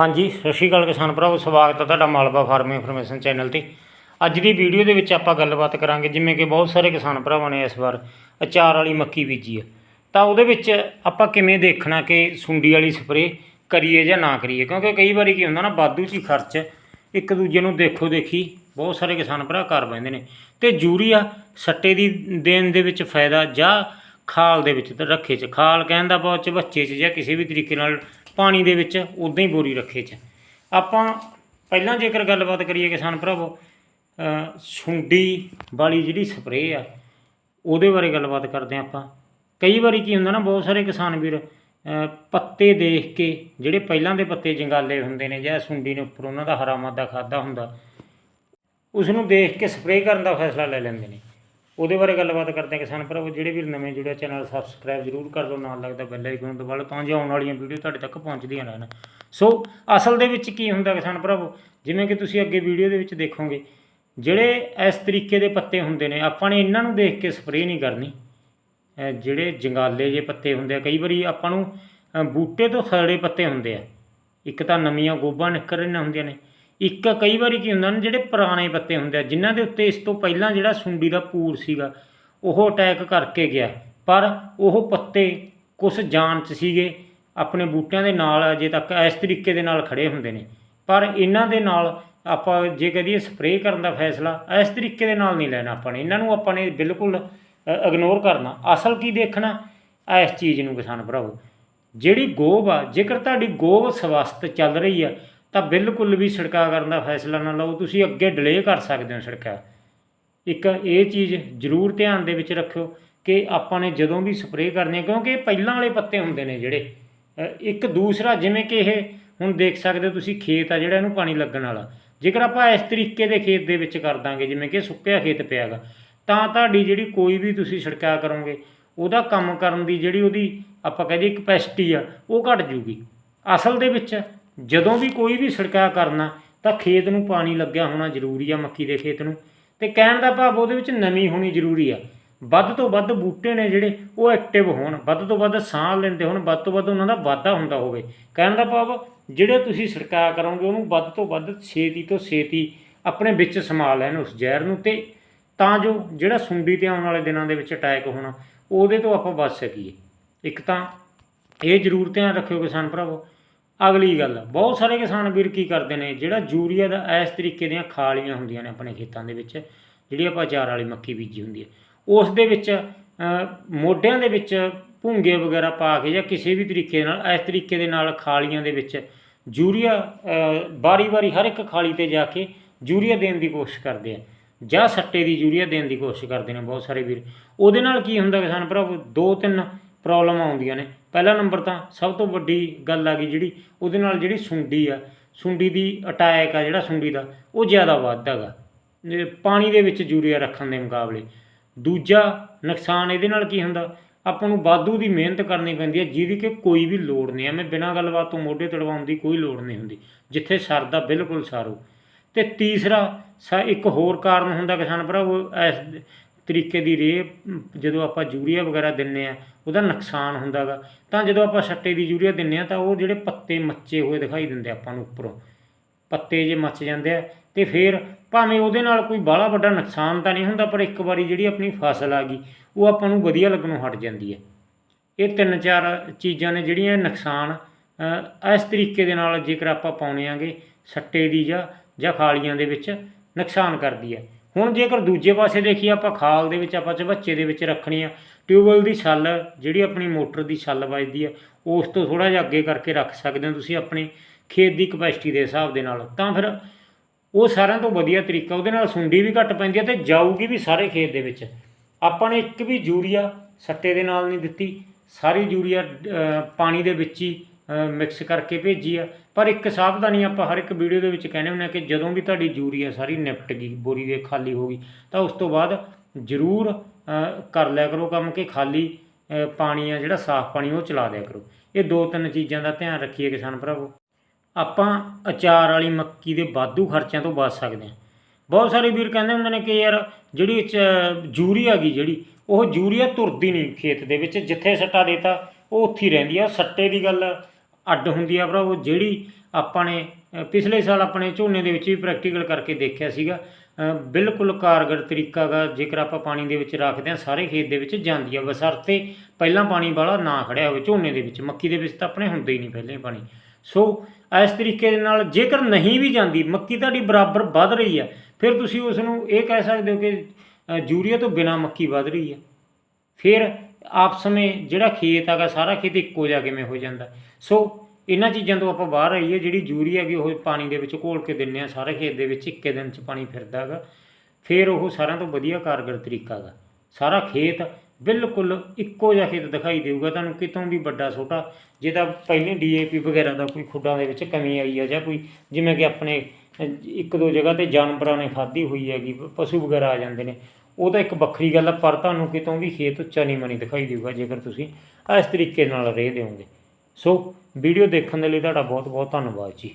ਹਾਂਜੀ, ਸਤਿ ਸ਼੍ਰੀ ਅਕਾਲ ਕਿਸਾਨ ਭਰਾਵੋ, ਸਵਾਗਤ ਹੈ ਤੁਹਾਡਾ ਮਾਲਵਾ ਫਾਰਮ ਇਨਫੋਰਮੇਸ਼ਨ ਚੈਨਲ ਤੇ। ਅੱਜ ਦੀ ਵੀਡੀਓ ਦੇ ਵਿੱਚ ਆਪਾਂ ਗੱਲਬਾਤ ਕਰਾਂਗੇ, ਜਿਵੇਂ ਕਿ ਬਹੁਤ ਸਾਰੇ ਕਿਸਾਨ ਭਰਾਵਾਂ ਨੇ ਇਸ ਵਾਰ ਅਚਾਰ ਵਾਲੀ ਮੱਕੀ ਬੀਜੀ ਹੈ। ਤਾਂ ਉਹਦੇ ਵਿੱਚ ਆਪਾਂ ਕਿਵੇਂ ਦੇਖਣਾ ਕਿ ਸੁੰਡੀ ਵਾਲੀ ਸਪਰੇਅ ਕਰੀਏ ਜਾਂ ਨਾ ਕਰੀਏ? ਕਿਉਂਕਿ ਕਈ ਵਾਰੀ ਕੀ ਹੁੰਦਾ ਨਾ, ਵਾਧੂ ਚ ਹੀ ਖਰਚ ਇੱਕ ਦੂਜੇ ਨੂੰ ਦੇਖੋ ਦੇਖੀ ਬਹੁਤ ਸਾਰੇ ਕਿਸਾਨ ਭਰਾ ਕਰ ਬੈਂਦੇ ਨੇ। ਤੇ ਯੂਰੀਆ ਸੱਟੇ ਦੀ ਦੇਣ ਦੇ ਵਿੱਚ ਫਾਇਦਾ ਜਾਂ ਖਾਲ ਦੇ ਵਿੱਚ ਰੱਖੇ ਚ? ਖਾਲ ਕਹਿਣ ਦਾ ਬਹੁਤ ਚ, ਬੱਚੇ ਚ ਜਾਂ ਕਿਸੇ ਵੀ ਤਰੀਕੇ ਨਾਲ ਪਾਣੀ ਦੇ ਵਿੱਚ ਉਦਾਂ ਹੀ ਬੋਰੀ ਰੱਖੇ ਚ। ਆਪਾਂ ਪਹਿਲਾਂ ਜੇਕਰ ਗੱਲਬਾਤ ਕਰੀਏ ਕਿਸਾਨ ਭਰਾਵੋ ਸੁੰਡੀ ਵਾਲੀ ਜਿਹੜੀ ਸਪਰੇਅ ਆ, ਉਹਦੇ ਬਾਰੇ ਗੱਲਬਾਤ ਕਰਦੇ ਹਾਂ ਆਪਾਂ। ਕਈ ਵਾਰੀ ਕੀ ਹੁੰਦਾ ਨਾ, ਬਹੁਤ ਸਾਰੇ ਕਿਸਾਨ ਵੀਰ ਪੱਤੇ ਦੇਖ ਕੇ, ਜਿਹੜੇ ਪਹਿਲਾਂ ਦੇ ਪੱਤੇ ਜੰਗਾਲੇ ਹੁੰਦੇ ਨੇ ਜਾਂ ਸੁੰਡੀ ਨੇ ਉੱਪਰ ਉਹਨਾਂ ਦਾ ਹਰਾ ਮਾਦਾ ਖਾਦਾ ਹੁੰਦਾ ਉਸ ਨੂੰ ਦੇਖ ਕੇ ਸਪਰੇਅ ਕਰਨ ਦਾ ਫੈਸਲਾ ਲੈ ਲੈਂਦੇ ਨੇ। ਉਹਦੇ ਬਾਰੇ ਗੱਲਬਾਤ ਕਰਦੇ ਹਾਂ ਕਿਸਾਨ ਭਰਾਵੋ। ਜਿਹੜੇ ਵੀ ਨਵੇਂ ਜੁੜਿਆ ਚੈਨਲ ਸਬਸਕ੍ਰਾਈਬ ਜ਼ਰੂਰ ਕਰ ਲਓ। ਨਾਲ ਲੱਗਦਾ ਬੈਲ ਆਈਕਨ ਦਬਾ ਲਓ ਤਾਂ ਜੋ ਆਉਣ ਵਾਲੀਆਂ ਵੀਡੀਓ ਤੁਹਾਡੇ ਤੱਕ ਪਹੁੰਚਦੀਆਂ ਰਹਿਣ। ਸੋ ਅਸਲ ਦੇ ਵਿੱਚ ਕੀ ਹੁੰਦਾ ਕਿਸਾਨ ਭਰਾਵੋ? ਜਿਵੇਂ ਕਿ ਤੁਸੀਂ ਅੱਗੇ ਵੀਡੀਓ ਦੇ ਵਿੱਚ ਦੇਖੋਗੇ, ਜਿਹੜੇ ਇਸ ਤਰੀਕੇ ਦੇ ਪੱਤੇ ਹੁੰਦੇ ਨੇ, ਆਪਾਂ ਨੇ ਇਹਨਾਂ ਨੂੰ ਦੇਖ ਕੇ ਸਪਰੇਅ ਨਹੀਂ ਕਰਨੀ। ਜਿਹੜੇ ਜੰਗਾਲੇ ਜੇ ਪੱਤੇ ਹੁੰਦੇ ਆ, ਕਈ ਵਾਰੀ ਆਪਾਂ ਨੂੰ ਬੂਟੇ ਤੋਂ ਥੜੇ ਪੱਤੇ ਹੁੰਦੇ ਆ। ਇੱਕ ਤਾਂ ਨਵੀਆਂ ਗੋਭਾ ਨਿਕਲ ਰਹੀਆਂ ਹੁੰਦੀਆਂ ਨੇ ਇੱਕ ਕਈ ਵਾਰੀ ਕੀ ਹੁੰਦਾ ਨਾ, ਜਿਹੜੇ ਪੁਰਾਣੇ ਪੱਤੇ ਹੁੰਦੇ ਆ, ਜਿਨ੍ਹਾਂ ਦੇ ਉੱਤੇ ਇਸ ਤੋਂ ਪਹਿਲਾਂ ਜਿਹੜਾ ਸੁੰਡੀ ਦਾ ਪੂਰ ਸੀਗਾ, ਉਹ ਅਟੈਕ ਕਰਕੇ ਗਿਆ। ਪਰ ਉਹ ਪੱਤੇ ਕੁਝ ਜਾਨ ਚ ਸੀਗੇ, ਆਪਣੇ ਬੂਟਿਆਂ ਦੇ ਨਾਲ ਅਜੇ ਤੱਕ, ਇਸ ਤਰੀਕੇ ਦੇ ਨਾਲ ਖੜੇ ਹੁੰਦੇ ਨੇ। ਪਰ ਇਹਨਾਂ ਦੇ ਨਾਲ ਆਪਾਂ ਜੇ ਕਹਦੀਏ ਸਪਰੇਅ ਕਰਨ ਦਾ ਫੈਸਲਾ, ਇਸ ਤਰੀਕੇ ਦੇ ਨਾਲ ਨਹੀਂ ਲੈਣਾ ਆਪਾਂ ਨੇ। ਇਹਨਾਂ ਨੂੰ ਆਪਾਂ ਨੇ ਬਿਲਕੁਲ ਇਗਨੋਰ ਕਰਨਾ। ਅਸਲ ਕੀ ਦੇਖਣਾ? ਇਸ ਚੀਜ਼ ਨੂੰ ਕਿਸਾਨ ਭਰਾਵੋ। ਜਿਹੜੀ ਗੋਬ ਆ, ਜੇਕਰ ਤੁਹਾਡੀ ਗੋਬ ਸਵਸਥ ਚੱਲ ਰਹੀ ਆ ਤਾਂ ਬਿਲਕੁਲ ਵੀ ਛਿੜਕਾਅ ਕਰਨ ਦਾ ਫੈਸਲਾ ਨਾ ਲਓ, ਤੁਸੀਂ ਅੱਗੇ ਡਿਲੇ ਕਰ ਸਕਦੇ ਹੋ ਛਿੜਕਾਅ ਇੱਕ ਇਹ ਚੀਜ਼ ਜ਼ਰੂਰ ਧਿਆਨ ਦੇ ਵਿੱਚ ਰੱਖਿਓ ਕਿ ਆਪਾਂ ਨੇ ਜਦੋਂ ਵੀ ਸਪਰੇਅ ਕਰਨੀ ਕਿਉਂਕਿ ਪਹਿਲਾਂ ਵਾਲੇ ਪੱਤੇ ਹੁੰਦੇ ਨੇ ਜਿਹੜੇ। ਇੱਕ ਦੂਸਰਾ ਜਿਵੇਂ ਕਿ ਇਹ ਹੁਣ ਦੇਖ ਸਕਦੇ ਹੋ ਤੁਸੀਂ ਖੇਤ ਆ ਜਿਹੜਾ ਇਹਨੂੰ ਪਾਣੀ ਲੱਗਣ ਵਾਲਾ। ਜੇਕਰ ਆਪਾਂ ਇਸ ਤਰੀਕੇ ਦੇ ਖੇਤ ਦੇ ਵਿੱਚ ਕਰ ਦਾਂਗੇ, ਜਿਵੇਂ ਕਿ ਸੁੱਕਿਆ ਖੇਤ ਪਿਆਗਾ ਤਾਂ ਤੁਹਾਡੀ ਜਿਹੜੀ ਕੋਈ ਵੀ ਤੁਸੀਂ ਛਿੜਕਾਅ ਕਰੋਗੇ, ਉਹਦਾ ਕੰਮ ਕਰਨ ਦੀ ਜਿਹੜੀ ਉਹਦੀ ਆਪਾਂ ਕਹਿੰਦੇ ਕਪੈਸਿਟੀ ਆ, ਉਹ ਘਟ ਜੂਗੀ। ਅਸਲ ਦੇ ਵਿੱਚ ਜਦੋਂ ਵੀ ਕੋਈ ਵੀ ਛਿੜਕਾਅ ਕਰਨਾ, ਤਾਂ ਖੇਤ ਨੂੰ ਪਾਣੀ ਲੱਗਿਆ ਹੋਣਾ ਜ਼ਰੂਰੀ ਆ ਮੱਕੀ ਦੇ ਖੇਤ ਨੂੰ। ਤੇ ਕਹਿਣ ਦਾ ਭਾਵ ਉਹਦੇ ਵਿੱਚ ਨਮੀ ਹੋਣੀ ਜ਼ਰੂਰੀ ਆ। ਵੱਧ ਤੋਂ ਵੱਧ ਬੂਟੇ ਨੇ ਜਿਹੜੇ, ਉਹ ਐਕਟਿਵ ਹੋਣ, ਵੱਧ ਤੋਂ ਵੱਧ ਸਾਹ ਲੈਂਦੇ ਹੋਣ, ਵੱਧ ਤੋਂ ਵੱਧ ਉਹਨਾਂ ਦਾ ਵਾਧਾ ਹੁੰਦਾ ਹੋਵੇ। ਕਹਿਣ ਦਾ ਭਾਵ, ਜਿਹੜੇ ਤੁਸੀਂ ਛਿੜਕਾਅ ਕਰੋਗੇ, ਉਹਨੂੰ ਵੱਧ ਤੋਂ ਵੱਧ ਛੇਤੀ ਤੋਂ ਛੇਤੀ ਆਪਣੇ ਵਿੱਚ ਸਮਾ ਲੈਣ ਉਸ ਜ਼ਹਿਰ ਨੂੰ ਤੇ ਤਾਂ ਜੋ ਜਿਹੜਾ ਸੁੰਡੀ ਤੇ ਆਉਣ ਵਾਲੇ ਦਿਨਾਂ ਦੇ ਵਿੱਚ ਅਟੈਕ ਹੋਣਾ, ਉਹਦੇ ਤੋਂ ਆਪਾਂ ਬਚ ਸਕੀਏ। ਇੱਕ ਤਾਂ ਇਹ ਜ਼ਰੂਰ ਧਿਆਨ ਰੱਖਿਓ ਕਿਸਾਨ ਭਰਾਵੋ ਅਗਲੀ ਗੱਲ, ਬਹੁਤ ਸਾਰੇ ਕਿਸਾਨ ਵੀਰ ਕੀ ਕਰਦੇ ਨੇ, ਜਿਹੜਾ ਯੂਰੀਆ ਦਾ ਇਸ ਤਰੀਕੇ ਦੀਆਂ ਖਾਲੀਆਂ ਹੁੰਦੀਆਂ ਨੇ ਆਪਣੇ ਖੇਤਾਂ ਦੇ ਵਿੱਚ, ਜਿਹੜੀ ਆਪਾਂ ਚਾਰ ਵਾਲੀ ਮੱਕੀ ਬੀਜੀ ਹੁੰਦੀ ਹੈ, ਉਸ ਦੇ ਵਿੱਚ ਮੋਢਿਆਂ ਦੇ ਵਿੱਚ ਭੁੰਗੇ ਵਗੈਰਾ ਪਾ ਕੇ ਜਾਂ ਕਿਸੇ ਵੀ ਤਰੀਕੇ ਨਾਲ, ਇਸ ਤਰੀਕੇ ਦੇ ਨਾਲ ਖਾਲੀਆਂ ਦੇ ਵਿੱਚ ਯੂਰੀਆ ਬਾਰੀ-ਬਾਰੀ ਹਰ ਇੱਕ ਖਾਲੀ ਤੇ ਜਾ ਕੇ ਯੂਰੀਆ ਦੇਣ ਦੀ ਕੋਸ਼ਿਸ਼ ਕਰਦੇ ਆ, ਜਾਂ ਸੱਟੇ ਦੀ ਯੂਰੀਆ ਦੇਣ ਦੀ ਕੋਸ਼ਿਸ਼ ਕਰਦੇ ਨੇ ਬਹੁਤ ਸਾਰੇ ਵੀਰ, ਉਹਦੇ ਨਾਲ ਕੀ ਹੁੰਦਾ ਕਿਸਾਨ ਭਰਾ ਦੋ ਤਿੰਨ ਪ੍ਰੋਬਲਮ ਆਉਂਦੀਆਂ ਨੇ ਪਹਿਲਾ ਨੰਬਰ ਤਾਂ ਸਭ ਤੋਂ ਵੱਡੀ ਗੱਲ ਆ ਗਈ ਜਿਹੜੀ, ਉਹਦੇ ਨਾਲ ਜਿਹੜੀ ਸੁੰਡੀ ਆ, ਸੁੰਡੀ ਦੀ ਅਟੈਕ ਆ ਜਿਹੜਾ ਸੁੰਡੀ ਦਾ, ਉਹ ਜ਼ਿਆਦਾ ਵੱਧਦਾ ਗਾ। ਪਾਣੀ ਦੇ ਵਿੱਚ ਯੂਰੀਆ ਰੱਖਣ ਦੇ ਮੁਕਾਬਲੇ। ਦੂਜਾ ਨੁਕਸਾਨ ਇਹਦੇ ਨਾਲ ਕੀ ਹੁੰਦਾ? ਆਪਾਂ ਨੂੰ ਵਾਧੂ ਦੀ ਮਿਹਨਤ ਕਰਨੀ ਪੈਂਦੀ ਹੈ ਜਿਹਦੀ ਕਿ ਕੋਈ ਵੀ ਲੋੜ ਨਹੀਂ। ਐਵੇਂ ਬਿਨਾਂ ਗੱਲਬਾਤ ਤੋਂ ਮੋਢੇ ਤੜਵਾਉਣ ਦੀ ਕੋਈ ਲੋੜ ਨਹੀਂ ਹੁੰਦੀ, ਜਿੱਥੇ ਸਰਦਾ ਬਿਲਕੁਲ ਸਾਰੂ ਤੇ ਤੀਸਰਾ, ਸਾ ਇੱਕ ਹੋਰ ਕਾਰਨ ਹੁੰਦਾ ਕਿਸਾਨ ਭਰਾਵੋ ਇਸ ਤਰੀਕੇ ਦੀ ਰੇਹ ਜਦੋਂ ਆਪਾਂ ਯੂਰੀਆ ਵਗੈਰਾ ਦਿੰਨੇ ਆ, ਉਹਦਾ ਨੁਕਸਾਨ ਹੁੰਦਾਗਾ। ਤਾਂ ਜਦੋਂ ਆਪਾਂ ਸੱਟੇ ਦੀ ਯੂਰੀਆ ਦਿੰਨੇ ਆ, ਤਾਂ ਉਹ ਜਿਹੜੇ ਪੱਤੇ ਮੱਚੇ ਹੋਏ ਦਿਖਾਈ ਦਿੰਦੇ ਆਪਾਂ ਨੂੰ ਉੱਪਰੋਂ। ਪੱਤੇ ਜੇ ਮੱਚ ਜਾਂਦੇ ਆ, ਤੇ ਫਿਰ ਭਾਵੇਂ ਉਹਦੇ ਨਾਲ ਕੋਈ ਬਾਹਲਾ ਵੱਡਾ ਨੁਕਸਾਨ ਤਾਂ ਨਹੀਂ ਹੁੰਦਾ, ਪਰ ਇੱਕ ਵਾਰੀ ਜਿਹੜੀ ਆਪਣੀ ਫਸਲ ਆ ਗਈ, ਉਹ ਆਪਾਂ ਨੂੰ ਵਧੀਆ ਲੱਗਣੋਂ ਹਟ ਜਾਂਦੀ ਹੈ ਇਹ ਤਿੰਨ ਚਾਰ ਚੀਜ਼ਾਂ ਨੇ ਜਿਹੜੀਆਂ ਨੁਕਸਾਨ ਇਸ ਤਰੀਕੇ ਦੇ ਨਾਲ ਜੇਕਰ ਆਪਾਂ ਪਾਉਣੇ ਆਂਗੇ, ਸੱਟੇ ਦੀ ਜਾਂ ਜਾਂ ਖਾਲੀਆਂ ਦੇ ਵਿੱਚ ਨੁਕਸਾਨ ਕਰਦੀ ਹੈ ਹੁਣ ਜੇਕਰ ਦੂਜੇ ਪਾਸੇ ਦੇਖੀਏ, ਆਪਾਂ ਖਾਲ ਦੇ ਵਿੱਚ, ਆਪਾਂ ਚਵੱਚੇ ਦੇ ਵਿੱਚ ਰੱਖਣੀ ਆ, ਟਿਊਬਵੈਲ ਦੀ ਛੱਲ, ਜਿਹੜੀ ਆਪਣੀ ਮੋਟਰ ਦੀ ਛੱਲ ਵੱਜਦੀ ਆ, ਉਸ ਤੋਂ ਥੋੜਾ ਜਿਹਾ ਅੱਗੇ ਕਰਕੇ ਰੱਖ ਸਕਦੇ ਹੋ ਤੁਸੀਂ ਆਪਣੇ ਖੇਤ ਦੀ ਕਪੈਸਿਟੀ ਦੇ ਹਿਸਾਬ ਦੇ ਨਾਲ। ਤਾਂ ਫਿਰ ਉਹ ਸਾਰਿਆਂ ਤੋਂ ਵਧੀਆ ਤਰੀਕਾ, ਉਹਦੇ ਨਾਲ ਸੁੰਡੀ ਵੀ ਘੱਟ ਪੈਂਦੀ ਹੈ ਤੇ ਜਾਊਗੀ ਵੀ ਸਾਰੇ ਖੇਤ ਦੇ ਵਿੱਚ। ਆਪਾਂ ਨੇ ਇੱਕ ਵੀ ਯੂਰੀਆ ਸੱਟੇ ਦੇ ਨਾਲ ਨਹੀਂ ਦਿੱਤੀ, ਸਾਰੀ ਯੂਰੀਆ ਪਾਣੀ ਦੇ ਵਿੱਚ ਹੀ ਮਿਕਸ ਕਰਕੇ ਭੇਜੀ ਆ। ਪਰ ਇੱਕ ਸਾਵਧਾਨੀ ਆਪਾਂ ਹਰ ਇੱਕ ਵੀਡੀਓ ਦੇ ਵਿੱਚ ਕਹਿੰਦੇ ਹੁੰਦੇ ਆ ਕਿ ਜਦੋਂ ਵੀ ਤੁਹਾਡੀ ਯੂਰੀਆ ਸਾਰੀ ਨਿਪਟ ਗਈ, ਬੋਰੀ ਦੇ ਖਾਲੀ ਹੋ ਗਈ, ਤਾਂ ਉਸ ਤੋਂ ਬਾਅਦ ਜ਼ਰੂਰ ਕਰ ਲਿਆ ਕਰੋ ਕੰਮ ਕਿ ਖਾਲੀ ਪਾਣੀ ਆ ਜਿਹੜਾ ਸਾਫ਼ ਪਾਣੀ ਉਹ ਚਲਾ ਦਿਆ ਕਰੋ। ਇਹ ਦੋ ਤਿੰਨ ਚੀਜ਼ਾਂ ਦਾ ਧਿਆਨ ਰੱਖੀਏ ਕਿਸਾਨ ਭਰਾਵੋ। ਆਪਾਂ ਅਚਾਰ ਵਾਲੀ ਮੱਕੀ ਦੇ ਵਾਧੂ ਖਰਚਿਆਂ ਤੋਂ ਬਚ ਸਕਦੇ ਹਾਂ ਬਹੁਤ ਸਾਰੇ ਵੀਰ ਕਹਿੰਦੇ ਹੁੰਦੇ ਨੇ ਕਿ ਯਾਰ ਜਿਹੜੀ ਚ ਯੂਰੀਆ ਗਈ ਜਿਹੜੀ, ਉਹ ਯੂਰੀਆ ਤੁਰਦੀ ਨਹੀਂ ਖੇਤ ਦੇ ਵਿੱਚ, ਜਿੱਥੇ ਸੱਟਾ ਦੇਤਾ, ਉਹ ਉੱਥੇ ਹੀ ਰਹਿੰਦੀ ਆ। ਸੱਟੇ ਦੀ ਗੱਲ ਅੱਡ ਹੁੰਦੀ ਆ ਭਰਾਵੋ ਜਿਹੜੀ ਆਪਾਂ ਨੇ ਪਿਛਲੇ ਸਾਲ ਆਪਣੇ ਝੋਨੇ ਦੇ ਵਿੱਚ ਵੀ ਪ੍ਰੈਕਟੀਕਲ ਕਰਕੇ ਦੇਖਿਆ ਸੀਗਾ। ਬਿਲਕੁਲ ਕਾਰਗਰ ਤਰੀਕਾ ਗਾ ਜੇਕਰ ਆਪਾਂ ਪਾਣੀ ਦੇ ਵਿੱਚ ਰੱਖਦੇ ਹਾਂ ਸਾਰੇ ਖੇਤ ਦੇ ਵਿੱਚ ਜਾਂਦੀ ਆ। ਬਸਰਤੇ ਪਹਿਲਾਂ ਪਾਣੀ ਵਾਲਾ ਨਾ ਖੜਿਆ ਹੋਵੇ ਝੋਨੇ ਦੇ ਵਿੱਚ ਮੱਕੀ ਦੇ ਵਿੱਚ ਤਾਂ ਆਪਣੇ ਹੁੰਦੇ ਹੀ ਨਹੀਂ ਪਹਿਲੇ ਪਾਣੀ। ਸੋ ਇਸ ਤਰੀਕੇ ਦੇ ਨਾਲ ਜੇਕਰ ਨਹੀਂ ਵੀ ਜਾਂਦੀ ਮੱਕੀ ਤੁਹਾਡੀ ਬਰਾਬਰ ਵੱਧ ਰਹੀ ਹੈ ਫਿਰ ਤੁਸੀਂ ਉਸ ਨੂੰ ਇਹ ਕਹਿ ਸਕਦੇ ਹੋ ਕਿ ਅ, ਯੂਰੀਆ ਤੋਂ ਬਿਨਾ ਮੱਕੀ ਵੱਧ ਰਹੀ ਹੈ ਫਿਰ ਆਪਸ ਵਿੱਚ ਜਿਹੜਾ ਖੇਤ ਹੈਗਾ, ਸਾਰਾ ਖੇਤ ਇੱਕੋ ਜਿਹਾ ਕਿਵੇਂ ਹੋ ਜਾਂਦਾ। ਸੋ ਇਹਨਾਂ ਚੀਜ਼ਾਂ ਤੋਂ ਆਪਾਂ ਬਾਹਰ ਆਈਏ, ਜਿਹੜੀ ਯੂਰੀਆ ਹੈਗੀ, ਉਹ ਪਾਣੀ ਦੇ ਵਿੱਚ ਘੋਲ ਕੇ ਦਿੰਨੇ ਆ, ਸਾਰੇ ਖੇਤ ਦੇ ਵਿੱਚ ਇੱਕੇ ਦਿਨ 'ਚ ਪਾਣੀ ਫਿਰਦਾ ਹੈਗਾ। ਫਿਰ ਉਹ ਸਾਰਿਆਂ ਤੋਂ ਵਧੀਆ ਕਾਰਗਰ ਤਰੀਕਾ ਹੈਗਾ। ਸਾਰਾ ਖੇਤ ਬਿਲਕੁਲ ਇੱਕੋ ਜਿਹਾ ਖੇਤ ਦਿਖਾਈ ਦੇਊਗਾ। ਤੁਹਾਨੂੰ ਕਿਤੋਂ ਵੀ ਵੱਡਾ, ਛੋਟਾ ਜੇ ਤਾਂ ਪਹਿਲੇ ਡੀਏਪੀ ਵਗੈਰਾ ਦਾ ਕੋਈ ਖੁੱਡਾਂ ਦੇ ਵਿੱਚ ਕਮੀ ਆਈ ਹੈ ਜਾਂ ਕੋਈ, ਜਿਵੇਂ ਕਿ ਆਪਣੇ ਇੱਕ ਦੋ ਜਗ੍ਹਾ ਤੇ ਜਾਨਵਰਾਂ ਨੇ ਖਾਧੀ ਹੋਈ ਹੈਗੀ, ਪਸ਼ੂ ਵਗੈਰਾ ਆ ਜਾਂਦੇ ਨੇ। ਉਹ ਤਾਂ ਇੱਕ ਵੱਖਰੀ ਗੱਲ ਆ, ਪਰ ਤੁਹਾਨੂੰ ਕਿਤੋਂ ਵੀ ਖੇਤ ਉੱਚਾ ਨੀਵਾਂ ਨਹੀਂ ਦਿਖਾਈ ਦੇਊਗਾ ਜੇਕਰ ਤੁਸੀਂ ਇਸ ਤਰੀਕੇ ਨਾਲ ਰਹਿ ਦਿਓਗੇ। ਸੋ ਵੀਡੀਓ ਦੇਖਣ ਦੇ ਲਈ ਤੁਹਾਡਾ ਬਹੁਤ ਬਹੁਤ ਧੰਨਵਾਦ ਜੀ।